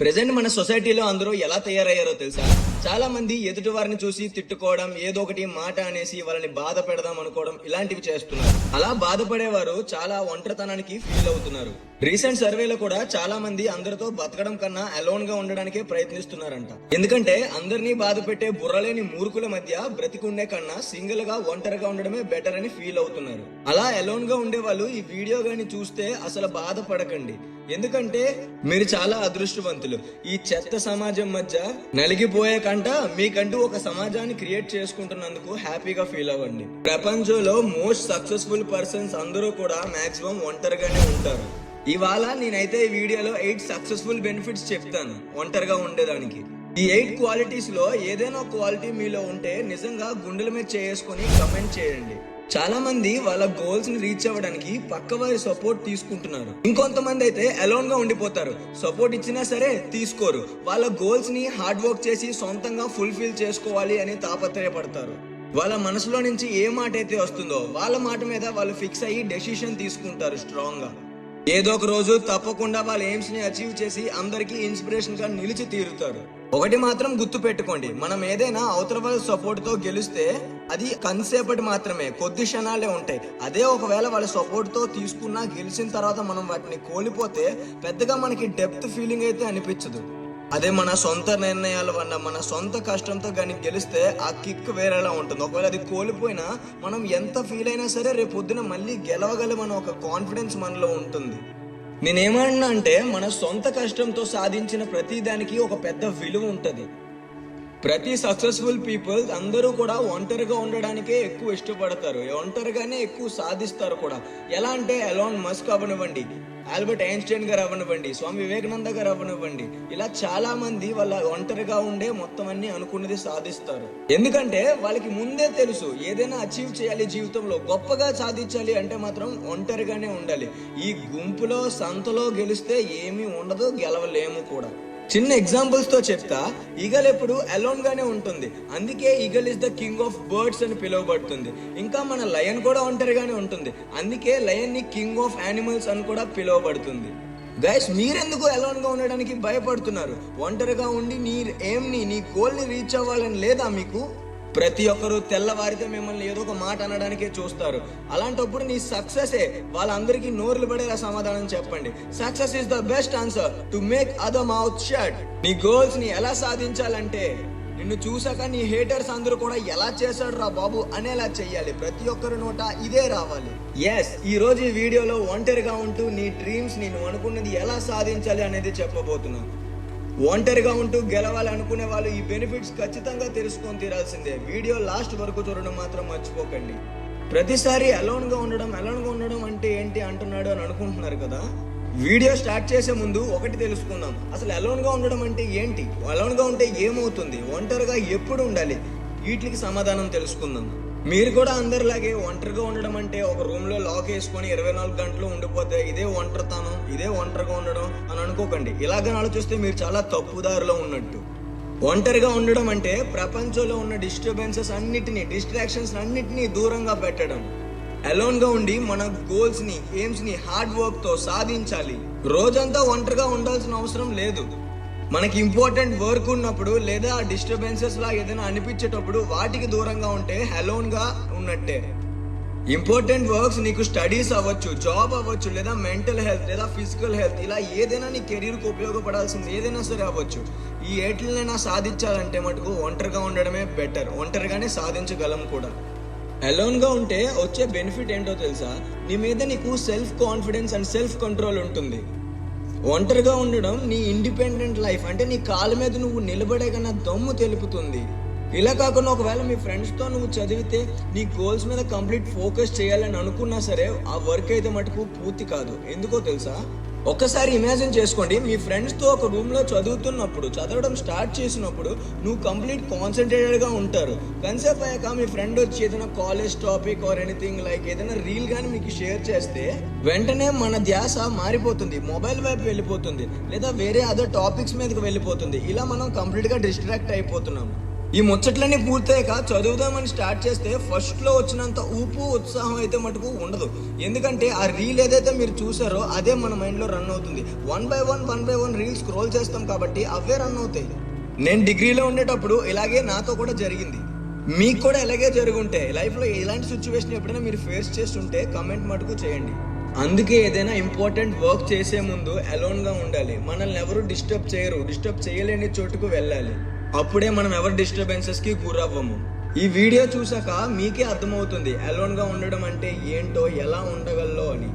Present మన సొసైటీలో అందరూ ఎలా తయారయ్యారో తెలుసా? చాలా మంది ఎదుటి వారిని చూసి తిట్టుకోవడం ఏదో ఒకటి మాట అనేసి వాళ్ళని బాధ పెడదాం అనుకోవడం ఇలాంటివి చేస్తున్నారు. అలా బాధపడేవారు చాలా ఒంటరితనానికి ఫీల్ అవుతున్నారు. రీసెంట్ సర్వేలో కూడా చాలా మంది అందరితో బతకడం కన్నా అలోన్గా ఉండడానికే ప్రయత్నిస్తున్నారంట. ఎందుకంటే అందరినీ బాధ పెట్టే బుర్రలేని మూర్ఖుల మధ్య బ్రతికుండే కన్నా సింగిల్గా ఒంటరిగా ఉండడమే బెటర్ అని ఫీల్ అవుతున్నారు. అలా అలోన్గా ఉండే వాళ్ళు ఈ వీడియో గాని చూస్తే అసలు బాధపడకండి. ఎందుకంటే మీరు చాలా అదృష్టవంతులు. ఈ చెత్త సమాజం మధ్య నలిగిపోయే కంట మీకంటూ ఒక సమాజాన్ని క్రియేట్ చేసుకుంటున్నందుకు హ్యాపీగా ఫీల్ అవ్వండి. ప్రపంచంలో మోస్ట్ సక్సెస్ఫుల్ పర్సన్స్ అందరూ కూడా మాక్సిమం ఒంటరిగానే ఉంటారు. ఇవాళ నేనైతే ఈ వీడియోలో ఎయిట్ సక్సెస్ఫుల్ బెనిఫిట్స్ చెప్తాను ఒంటరిగా ఉండేదానికి. ఈ ఎయిట్ క్వాలిటీస్లో ఏదైనా క్వాలిటీ మీలో ఉంటే నిజంగా గుండెల మీద చేసుకొని కమెంట్ చేయండి. చాలా మంది వాళ్ళ గోల్స్ని రీచ్ అవ్వడానికి పక్క వారి సపోర్ట్ తీసుకుంటున్నారు. ఇంకొంతమంది అయితే అలోన్గా ఉండిపోతారు. సపోర్ట్ ఇచ్చినా సరే తీసుకోరు. వాళ్ళ గోల్స్ని హార్డ్ వర్క్ చేసి సొంతంగా ఫుల్ఫిల్ చేసుకోవాలి అని తాపత్రయపడతారు. వాళ్ళ మనసులో నుంచి ఏ మాట అయితే వస్తుందో వాళ్ళ మాట మీద వాళ్ళు ఫిక్స్ అయ్యి డెసిషన్ తీసుకుంటారు స్ట్రాంగ్గా. ఏదో ఒక రోజు తప్పకుండా వాళ్ళ ఎయిమ్స్ని అచీవ్ చేసి అందరికీ ఇన్స్పిరేషన్గా నిలిచి తీరుతారు. ఒకటి మాత్రం గుర్తు పెట్టుకోండి. మనం ఏదైనా అవతల వాళ్ళ సపోర్ట్తో గెలిస్తే అది కన్సేపటి మాత్రమే కొద్ది క్షణాలే ఉంటాయి. అదే ఒకవేళ వాళ్ళ సపోర్ట్తో తీసుకున్నా గెలిచిన తర్వాత మనం వాటిని కోల్పోతే పెద్దగా మనకి డెప్త్ ఫీలింగ్ అయితే అనిపించదు. అదే మన సొంత నిర్ణయాల వల్ల మన సొంత కష్టంతో కానీ గెలిస్తే ఆ కిక్ వేరేలా ఉంటుంది. ఒకవేళ అది కోల్పోయినా మనం ఎంత ఫీల్ అయినా సరే రేపు పొద్దున మళ్ళీ గెలవగలమని ఒక కాన్ఫిడెన్స్ మనలో ఉంటుంది. నేనేమన్నా అంటే మన సొంత కష్టంతో సాధించిన ప్రతి దానికి ఒక పెద్ద విలువ ఉంటుంది. ప్రతి సక్సెస్ఫుల్ పీపుల్ అందరూ కూడా ఒంటరిగా ఉండడానికే ఎక్కువ ఇష్టపడతారు. ఒంటరిగానే ఎక్కువ సాధిస్తారు కూడా. ఎలా అంటే ఎలాన్ మస్క్ అవ్వనివ్వండి. ఆల్బర్ట్ ఐన్స్టైన్ గారు అవ్వనివ్వండి స్వామి వివేకానంద గారు అవ్వనివ్వండి. ఇలా చాలా మంది వాళ్ళ ఒంటరిగా ఉండే మొత్తం అన్ని అనుకున్నది సాధిస్తారు. ఎందుకంటే వాళ్ళకి ముందే తెలుసు ఏదైనా అచీవ్ చేయాలి జీవితంలో గొప్పగా సాధించాలి అంటే మాత్రం ఒంటరిగానే ఉండాలి. ఈ గుంపులో సంతలో గెలిస్తే ఏమీ ఉండదు గెలవలేము కూడా. చిన్న ఎగ్జాంపుల్స్తో చెప్తా. ఈగల్ ఎప్పుడు అలోన్ గానే ఉంటుంది. అందుకే eagle is the king of birds అని పిలువబడుతుంది. ఇంకా మన లయన్ కూడా ఒంటరిగానే ఉంటుంది. అందుకే లయన్ని కింగ్ ఆఫ్ యానిమల్స్ అని కూడా పిలువబడుతుంది. గైస్ మీరెందుకు అలోన్గా ఉండడానికి భయపడుతున్నారు? ఒంటరిగా ఉండి నీ ఏం నీ గోల్ని రీచ్ అవ్వాలని లేదా మీకు? ప్రతి ఒక్కరు తెల్లవారితే మిమ్మల్ని ఏదో ఒక మాట అనడానికే చూస్తారు. అలాంటప్పుడు నీ సక్సెసే వాళ్ళందరికీ నోర్లు పడేలా సమాధానం చెప్పండి. Success is the best answer to make other mouth shut నీ గోల్స్ని ఎలా సాధించాలంటే నిన్ను చూసాక నీ హేటర్స్ అందరూ కూడా ఎలా చేశాడు రా బాబు అనేలా చెయ్యాలి. ప్రతి ఒక్కరి నోట ఇదే రావాలి. ఎస్ ఈ రోజు ఈ వీడియోలో ఒంటరిగా ఉంటూ నీ డ్రీమ్స్ నేను అనుకున్నది ఎలా సాధించాలి అనేది చెప్పబోతున్నాను. ఒంటరిగా ఉంటూ గెలవాలనుకునే వాళ్ళు ఈ బెనిఫిట్స్ ఖచ్చితంగా తెలుసుకొని తీరాల్సిందే. వీడియో లాస్ట్ వరకు చూడడం మాత్రం మర్చిపోకండి. ప్రతిసారి అలోన్గా ఉండడం అలోన్గా ఉండడం అంటే ఏంటి అంటున్నాడు అని అనుకుంటున్నారు కదా? వీడియో స్టార్ట్ చేసే ముందు ఒకటి తెలుసుకుందాం. అసలు అలోన్గా ఉండడం అంటే ఏంటి? అలోన్గా ఉంటే ఏమవుతుంది? ఒంటరిగా ఎప్పుడు ఉండాలి? వీటికి సమాధానం తెలుసుకుందాం. మీరు కూడా అందరిలాగే ఒంటరిగా ఉండడం అంటే ఒక రూమ్లో లాక్ వేసుకొని ఇరవై నాలుగు గంటలు ఉండిపోతే ఇదే ఒంటరితనం ఇదే ఒంటరిగా ఉండడం అని అనుకోకండి. ఇలాగని ఆలోచిస్తే మీరు చాలా తప్పుదారిలో ఉన్నట్టు. ఒంటరిగా ఉండడం అంటే ప్రపంచంలో ఉన్న డిస్టర్బెన్సెస్ అన్నిటినీ డిస్ట్రాక్షన్స్ అన్నిటినీ దూరంగా పెట్టడం. అలోన్గా ఉండి మన గోల్స్ని ఎయిమ్స్ని హార్డ్ వర్క్తో సాధించాలి. రోజంతా ఒంటరిగా ఉండాల్సిన అవసరం లేదు. మనకి ఇంపార్టెంట్ వర్క్ ఉన్నప్పుడు లేదా ఆ డిస్టర్బెన్సెస్ లా ఏదైనా అనిపించేటప్పుడు వాటికి దూరంగా ఉంటే హెలోన్గా ఉన్నట్టే. ఇంపార్టెంట్ వర్క్స్ నీకు స్టడీస్ అవ్వచ్చు జాబ్ అవ్వచ్చు లేదా మెంటల్ హెల్త్ లేదా ఫిజికల్ హెల్త్ ఇలా ఏదైనా నీ కెరీర్కి ఉపయోగపడాల్సింది ఏదైనా సరే అవ్వచ్చు. ఈ ఏట్లనైనా సాధించాలంటే మటుకు ఒంటరిగా ఉండడమే బెటర్ ఒంటరిగానే సాధించగలం కూడా. అలోన్గా ఉంటే వచ్చే బెనిఫిట్ ఏంటో తెలుసా? నీ మీద నీకు self confidence and self control ఉంటుంది. ఒంటరిగా ఉండడం నీ ఇండిపెండెంట్ లైఫ్ అంటే నీ కాళ్ళ మీద నువ్వు నిలబడే కన్నా దమ్ము తెలుపుతుంది. ఇలా కాకుండా ఒకవేళ మీ ఫ్రెండ్స్తో నువ్వు చదివితే నీ గోల్స్ మీద కంప్లీట్ ఫోకస్ చేయాలని అనుకున్నా సరే ఆ వర్క్ అయితే మటుకు పూర్తి కాదు. ఎందుకో తెలుసా? ఒక్కసారి ఇమాజిన్ చేసుకోండి మీ ఫ్రెండ్స్తో ఒక రూమ్లో చదువుతున్నప్పుడు చదవడం స్టార్ట్ చేసినప్పుడు నువ్వు కంప్లీట్ కాన్సన్ట్రేటెడ్గా ఉంటారు. కన్సెప్ట్ అయ్యాక మీ ఫ్రెండ్ వచ్చి ఏదైనా college topic or anything like ఏదైనా రీల్ కానీ మీకు షేర్ చేస్తే వెంటనే మన ధ్యాస మారిపోతుంది మొబైల్ వైపు వెళ్ళిపోతుంది లేదా వేరే అదర్ టాపిక్స్ మీదకి వెళ్ళిపోతుంది. ఇలా మనం కంప్లీట్గా డిస్ట్రాక్ట్ అయిపోతున్నాము. ఈ ముచ్చట్లన్నీ పూర్తయ్యాక చదువుదామని స్టార్ట్ చేస్తే ఫస్ట్లో వచ్చినంత ఊపు ఉత్సాహం అయితే మటుకు ఉండదు. ఎందుకంటే ఆ రీల్ ఏదైతే మీరు చూసారో అదే మన మైండ్లో రన్ అవుతుంది. One by one one by one reel scroll చేస్తాం కాబట్టి అవే రన్ అవుతాయి. నేను డిగ్రీలో ఉండేటప్పుడు ఇలాగే నాతో కూడా జరిగింది. మీకు కూడా ఇలాగే జరుగుంటే లైఫ్లో ఇలాంటి సిచ్యువేషన్ ఎప్పుడైనా మీరు ఫేస్ చేస్తుంటే కమెంట్ మటుకు చేయండి. అందుకే ఏదైనా ఇంపార్టెంట్ వర్క్ చేసే ముందు అలోన్గా ఉండాలి. మనల్ని ఎవరు డిస్టర్బ్ చేయరు. డిస్టర్బ్ చేయలేని చోటుకు వెళ్ళాలి. అప్పుడే మనం ఎవరి డిస్టర్బెన్సెస్కి గురవ్వము. ఈ వీడియో చూసాక మీకే అర్థమవుతుంది అలోన్గా గా ఉండడం అంటే ఏంటో ఎలా ఉండగల్లో అని.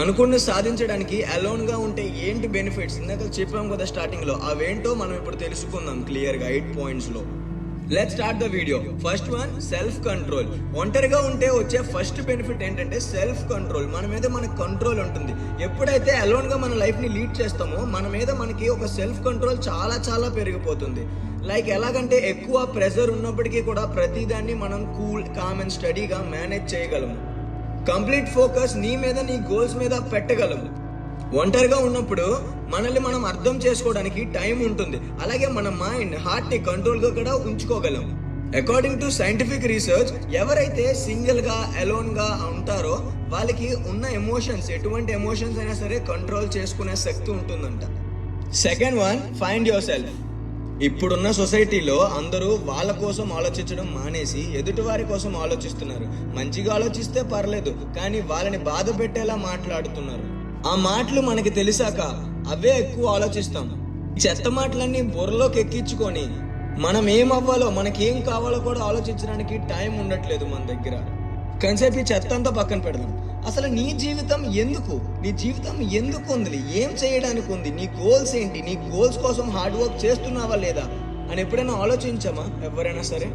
అనుకున్న సాధించడానికి అలోన్గా గా ఉంటే ఏంటి బెనిఫిట్స్ ఇందాక చెప్పాం కదా స్టార్టింగ్లో అవేంటో మనం ఇప్పుడు తెలుసుకుందాం క్లియర్గా eight పాయింట్స్లో. Let start the video first one self control ఒంటరిగా ఉంటే వచ్చే ఫస్ట్ బెనిఫిట్ ఏంటంటే సెల్ఫ్ కంట్రోల్ మన మీద మనకి కంట్రోల్ ఉంటుంది. ఎప్పుడైతే అలోన్గా మన లైఫ్ని లీడ్ చేస్తామో మన మీద మనకి ఒక సెల్ఫ్ కంట్రోల్ చాలా చాలా పెరిగిపోతుంది. లైక్ ఎలాగంటే ఎక్కువ ప్రెషర్ ఉన్నప్పటికీ కూడా ప్రతిదాన్ని మనం కూల్ కామ్ అండ్ స్టడీగా మేనేజ్ చేయగలము. కంప్లీట్ ఫోకస్ నీ మీద నీ గోల్స్ మీద పెట్టగలము. ఒంటరిగా ఉన్నప్పుడు మనల్ని మనం అర్థం చేసుకోవడానికి టైం ఉంటుంది. అలాగే మన మైండ్ హార్ట్ని కంట్రోల్గా కూడా ఉంచుకోగలం. అకార్డింగ్ టు సైంటిఫిక్ రీసెర్చ్ ఎవరైతే సింగిల్గా అలోన్గా ఉంటారో వాళ్ళకి ఉన్న ఎమోషన్స్ ఎటువంటి ఎమోషన్స్ అయినా సరే కంట్రోల్ చేసుకునే శక్తి ఉంటుందంట. Second one find yourself ఇప్పుడున్న సొసైటీలో అందరూ వాళ్ళ కోసం ఆలోచించడం మానేసి ఎదుటి వారి కోసం ఆలోచిస్తున్నారు. మంచిగా ఆలోచిస్తే పర్లేదు కానీ వాళ్ళని బాధ పెట్టేలా మాట్లాడుతున్నారు. ఆ మాటలు మనకి తెలిసాక అవే ఎక్కువ ఆలోచిస్తాం. చెత్త మాటలన్నీ బుర్రలోకి ఎక్కించుకొని మనం ఏం అవ్వాలో కావాలో కూడా ఆలోచించడానికి టైం ఉండట్లేదు మన దగ్గర. కన్సేపు ఈ చెత్త అంతా పక్కన పెడదాం. అసలు నీ జీవితం ఎందుకు? నీ జీవితం ఎందుకు ఉంది? ఏం చేయడానికి ఉంది? నీ గోల్స్ ఏంటి? నీ గోల్స్ కోసం హార్డ్ వర్క్ చేస్తున్నావా లేదా? అని ఎప్పుడైనా ఆలోచించామా? ఎవరైనా సరే?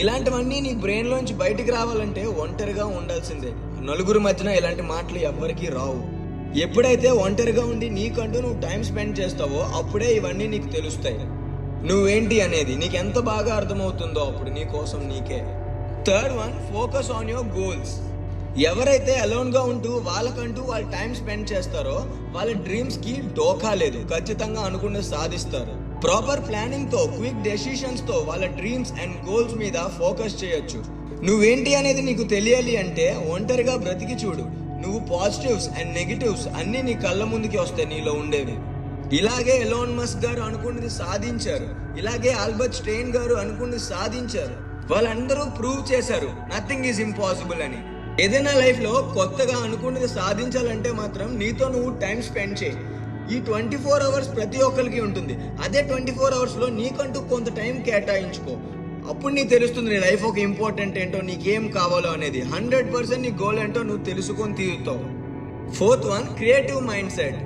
ఇలాంటివన్నీ నీ బ్రెయిన్లోంచి బయటికి రావాలంటే ఒంటరిగా ఉండాల్సిందే. నలుగురు మధ్యన ఇలాంటి మాటలు ఎవ్వరికీ రావు. ఎప్పుడైతే ఒంటరిగా ఉండి నీకంటూ నువ్వు టైం స్పెండ్ చేస్తావో అప్పుడే ఇవన్నీ నీకు తెలుస్తాయి. నువ్వేంటి అనేది నీకు ఎంత బాగా అర్థమవుతుందో అప్పుడు నీ కోసం నీకే. Third one focus on your goals ఎవరైతే అలోన్గా ఉంటూ వాళ్ళకంటూ వాళ్ళ టైం స్పెండ్ చేస్తారో వాళ్ళ డ్రీమ్స్కి డోకా లేదు. ఖచ్చితంగా అనుకున్న సాధిస్తారు. ప్రాపర్ ప్లానింగ్తో క్విక్ డెసిషన్స్తో వాళ్ళ డ్రీమ్స్ అండ్ గోల్స్ మీద ఫోకస్ చేయొచ్చు. నువ్వేంటి అనేది నీకు తెలియాలి అంటే ఒంటరిగా బ్రతికి చూడు. నువ్వు పాజిటివ్స్ అండ్ నెగిటివ్స్ అన్ని నీ కళ్ళ ముందుకి వస్తాయి నీలో ఉండేవి. ఇలాగే ఎలోన్ మస్క్ గారు అనుకున్నది సాధించారు. ఇలాగే ఆల్బర్ట్ స్టెయిన్ గారు అనుకున్నది సాధించారు. వాళ్ళందరూ ప్రూవ్ చేశారు. నథింగ్ ఈజ్ ఇంపాసిబుల్ అని. ఏదైనా లైఫ్లో కొత్తగా అనుకున్నది సాధించాలంటే మాత్రం నీతో నువ్వు టైం స్పెండ్ చేయి. ఈ ట్వంటీ ఫోర్ అవర్స్ ప్రతి ఒక్కరికి ఉంటుంది. అదే ట్వంటీ ఫోర్ అవర్స్లో నీకంటూ కొంత టైం కేటాయించుకో. అప్పుడు నీకు తెలుస్తుంది నీ లైఫ్ ఒక ఇంపార్టెంట్ ఏంటో నీకేం కావాలో అనేది. హండ్రెడ్ పర్సెంట్ నీ గోల్ ఏంటో నువ్వు తెలుసుకొని తీరుతావు. Fourth one creative mindset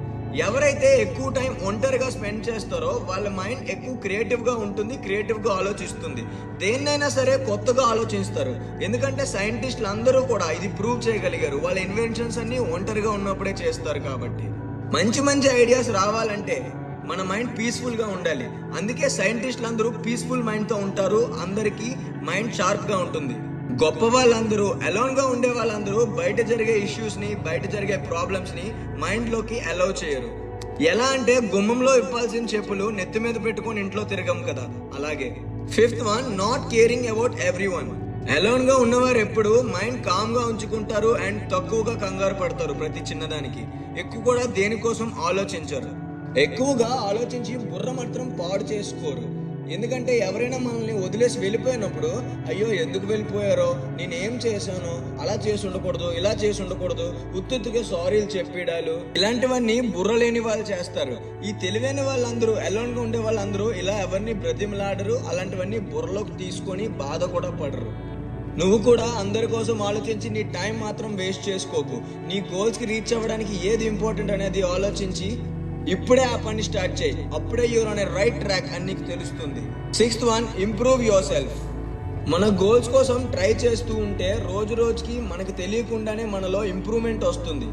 ఎవరైతే ఎక్కువ టైం ఒంటరిగా స్పెండ్ చేస్తారో వాళ్ళ మైండ్ ఎక్కువ క్రియేటివ్గా ఉంటుంది క్రియేటివ్గా ఆలోచిస్తుంది. దేన్నైనా సరే కొత్తగా ఆలోచిస్తారు. ఎందుకంటే సైంటిస్టులు అందరూ కూడా ఇది ప్రూవ్ చేయగలిగారు. వాళ్ళ ఇన్వెన్షన్స్ అన్ని ఒంటరిగా ఉన్నప్పుడే చేస్తారు కాబట్టి. మంచి మంచి ఐడియాస్ రావాలంటే మన మైండ్ పీస్ఫుల్గా ఉండాలి. అందుకే సైంటిస్టులు అందరూ పీస్ఫుల్ మైండ్తో ఉంటారు. అందరికీ మైండ్ షార్ప్గా ఉంటుంది. గొప్ప వాళ్ళందరూ అలోన్గా ఉండే వాళ్ళందరూ బయట జరిగే ఇష్యూస్ని బయట జరిగే ప్రాబ్లమ్స్ని మైండ్లోకి అలౌ చేయరు. ఎలా అంటే గుమ్మంలో ఇవ్వాల్సిన చెప్పులు నెత్తి మీద పెట్టుకొని ఇంట్లో తిరగం కదా. అలాగే. Fifth one not caring about everyone అలోన్గా ఉన్నవారు ఎప్పుడు మైండ్ కామ్గా ఉంచుకుంటారు అండ్ తక్కువగా కంగారు పడతారు ప్రతి చిన్నదానికి. ఎక్కువ కూడా దేనికోసం ఆలోచించరు. ఎక్కువగా ఆలోచించి బుర్ర మాత్రం పాడు చేసుకోరు. ఎందుకంటే ఎవరైనా మనల్ని వదిలేసి వెళ్ళిపోయినప్పుడు అయ్యో ఎందుకు వెళ్ళిపోయారో? నేనేం చేశాను? అలా చేసి ఉండకూడదు ఇలా చేసి ఉండకూడదు ఉత్తుత్తుగా సారీలు చెప్పిడాలు. ఇలాంటివన్నీ బుర్ర లేని వాళ్ళు చేస్తారు. ఈ తెలివైన వాళ్ళందరూ ఎలోన్గా ఉండే వాళ్ళందరూ ఇలా ఎవరిని బ్రతిమలాడరు అలాంటివన్నీ బుర్రలోకి తీసుకొని బాధ కూడా పడరు. నువ్వు కూడా అందరి కోసం ఆలోచించి నీ టైం మాత్రం వేస్ట్ చేసుకోకు. నీ గోల్స్కి రీచ్ అవ్వడానికి ఏది ఇంపార్టెంట్ అనేది ఆలోచించి ఇప్పుడే ఆ పని స్టార్ట్ చేయి. అప్పుడే యూర్ అనే రైట్ ట్రాక్ అని నీకు తెలుస్తుంది. Sixth one improve yourself మన గోల్స్ కోసం ట్రై చేస్తూ ఉంటే రోజు రోజుకి మనకు తెలియకుండానే మనలో ఇంప్రూవ్మెంట్ వస్తుంది.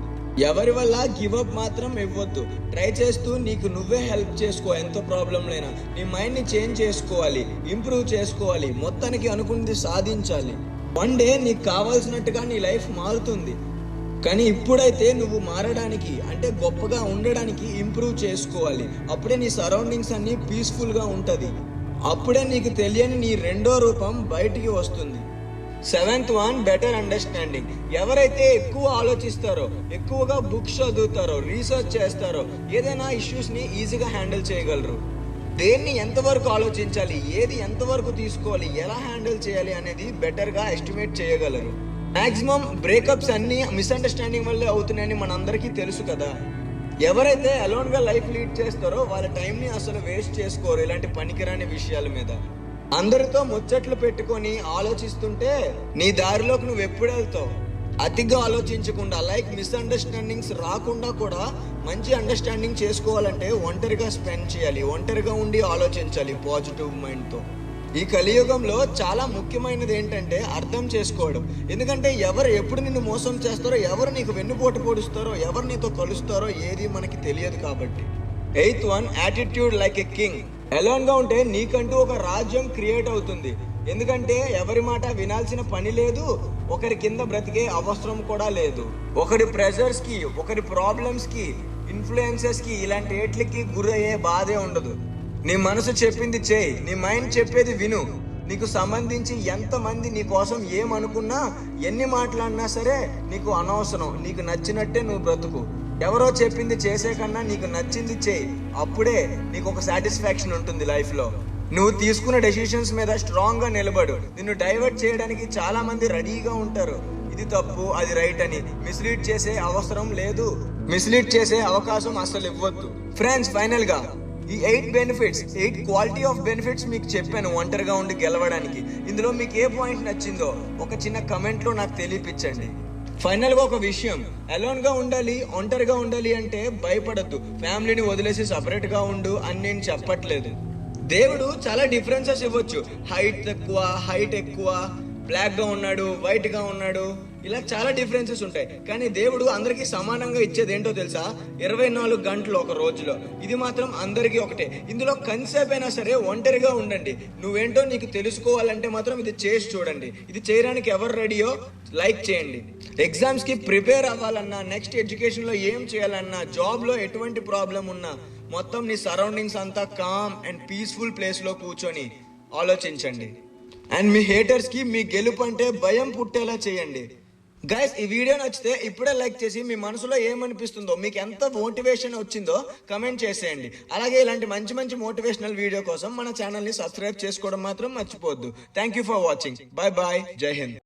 ఎవరి వల్ల గివప్ మాత్రం ఇవ్వద్దు. ట్రై చేస్తూ నీకు నువ్వే హెల్ప్ చేసుకో ఎంత ప్రాబ్లంలైనా నీ మైండ్ని చేంజ్ చేసుకోవాలి ఇంప్రూవ్ చేసుకోవాలి మొత్తానికి అనుకున్నది సాధించాలి. వన్ డే నీకు కావాల్సినట్టుగా నీ లైఫ్ మారుతుంది. కానీ ఇప్పుడైతే నువ్వు మారడానికి అంటే గొప్పగా ఉండడానికి ఇంప్రూవ్ చేసుకోవాలి. అప్పుడే నీ సరౌండింగ్స్ అన్ని పీస్ఫుల్గా ఉంటుంది. అప్పుడే నీకు తెలియని నీ రెండో రూపం బయటికి వస్తుంది. సెవెంత్ వన్ బెటర్ అండర్స్టాండింగ్ ఎవరైతే ఎక్కువ ఆలోచిస్తారో ఎక్కువగా బుక్స్ చదువుతారో రీసెర్చ్ చేస్తారో ఏదైనా ఇష్యూస్ని ఈజీగా హ్యాండిల్ చేయగలరు. దేన్ని ఎంతవరకు ఆలోచించాలి ఏది ఎంతవరకు తీసుకోవాలి ఎలా హ్యాండిల్ చేయాలి అనేది బెటర్గా ఎస్టిమేట్ చేయగలరు. మ్యాక్సిమం బ్రేకప్స్ అన్ని మిస్అండర్స్టాండింగ్ వల్లే అవుతున్నాయని మనందరికీ తెలుసు కదా. ఎవరైతే అలోన్గా లైఫ్ లీడ్ చేస్తారో వాళ్ళ టైంని అసలు వేస్ట్ చేసుకోరు ఇలాంటి పనికిరాని విషయాల మీద. అందరితో ముచ్చట్లు పెట్టుకొని ఆలోచిస్తుంటే నీ దారిలోకి నువ్వు ఎప్పుడు వెళ్తావు? అతిగా ఆలోచించకుండా లైక్ మిస్అండర్స్టాండింగ్స్ రాకుండా కూడా మంచి అండర్స్టాండింగ్ చేసుకోవాలంటే ఒంటరిగా స్పెండ్ చేయాలి ఒంటరిగా ఉండి ఆలోచించాలి పాజిటివ్ మైండ్తో ఈ కలియుగంలో చాలా ముఖ్యమైనది ఏంటంటే అర్థం చేసుకోవడం. ఎందుకంటే ఎవరు ఎప్పుడు నిన్ను మోసం చేస్తారో ఎవరు నీకు వెన్నుపోటు పొడుస్తారో ఎవరు నీతో కలుస్తారో ఏది మనకి తెలియదు కాబట్టి. Eighth one attitude like a king. ఎలోన్గా ఉంటే నీకంటూ ఒక రాజ్యం క్రియేట్ అవుతుంది. ఎందుకంటే ఎవరి మాట వినాల్సిన పని లేదు ఒకరి కింద బ్రతికే అవసరం కూడా లేదు. ఒకరి ప్రెషర్స్కి ఒకరి ప్రాబ్లమ్స్కి ఇన్ఫ్లుయెన్సెస్కి ఇలాంటి ఏట్లకి గురయ్యే బాధే ఉండదు. నీ మనసు చెప్పింది చేయి నీ మైండ్ చెప్పేది విను. నీకు సంబంధించి ఎంతమంది నీ కోసం ఏమనుకున్నా ఎన్ని మాట్లాడినా సరే నీకు అనవసరం నీకు నచ్చినట్టే నువ్వు బ్రతుకు. ఎవరో చెప్పింది చేసే కన్నా నీకు నచ్చింది చేయి. అప్పుడే నీకు ఒక సాటిస్ఫాక్షన్ ఉంటుంది లైఫ్లో. నువ్వు తీసుకున్న డెసిషన్స్ మీద స్ట్రాంగ్గా నిలబడు. నిన్ను డైవర్ట్ చేయడానికి చాలా మంది రెడీగా ఉంటారు. ఇది తప్పు అది రైట్ అని. మిస్లీడ్ చేసే అవసరం లేదు. మిస్లీడ్ చేసే అవకాశం అసలు ఇవ్వద్దు. ఫ్రెండ్స్ ఫైనల్గా ఈ eight benefits eight quality of benefits మీకు చెప్పాను ఒంటరిగా ఉండి గెలవడానికి. ఇందులో మీకు ఏ పాయింట్ నచ్చిందో ఒక చిన్న కమెంట్లో నాకు తెలియపించండి ఫైనల్గా ఒక విషయం అలోన్గా ఉండాలి ఒంటరిగా ఉండాలి అంటే భయపడద్దు. ఫ్యామిలీని వదిలేసి సపరేట్గా ఉండు అని నేను చెప్పట్లేదు. దేవుడు చాలా డిఫరెన్సెస్ ఇవ్వచ్చు. హైట్ తక్కువ హైట్ ఎక్కువ బ్లాక్గా ఉన్నాడు వైట్గా ఉన్నాడు. ఇలా చాలా డిఫరెన్సెస్ ఉంటాయి. కానీ దేవుడు అందరికీ సమానంగా ఇచ్చేది ఏంటో తెలుసా? ఇరవై నాలుగు గంటలు ఒక రోజులో. ఇది మాత్రం అందరికీ ఒకటే. ఇందులో కన్సేప్ అయినా సరే ఒంటరిగా ఉండండి. నువ్వేంటో నీకు తెలుసుకోవాలంటే మాత్రం ఇది చేసి చూడండి. ఇది చేయడానికి ఎవరు రెడీయో లైక్ చేయండి. ఎగ్జామ్స్కి ప్రిపేర్ అవ్వాలన్నా నెక్స్ట్ ఎడ్యుకేషన్లో ఏం చేయాలన్నా జాబ్లో ఎటువంటి ప్రాబ్లం ఉన్నా మొత్తం నీ సరౌండింగ్స్ అంతా కామ్ అండ్ పీస్ఫుల్ ప్లేస్లో కూర్చొని ఆలోచించండి. అండ్ మీ హేటర్స్కి మీ గెలుపు అంటే భయం పుట్టేలా చేయండి. గైస్ ఈ వీడియో నచ్చితే ఇప్పుడే లైక్ చేసి మీ మనసులో ఏమనిపిస్తుందో మీకు ఎంత మోటివేషన్ వచ్చిందో కమెంట్ చేసేయండి. అలాగే ఇలాంటి మంచి మంచి మోటివేషనల్ వీడియో కోసం మన ఛానల్ని సబ్స్క్రైబ్ చేసుకోవడం మాత్రం మర్చిపోవద్దు. Thank you for watching bye bye జై హింద్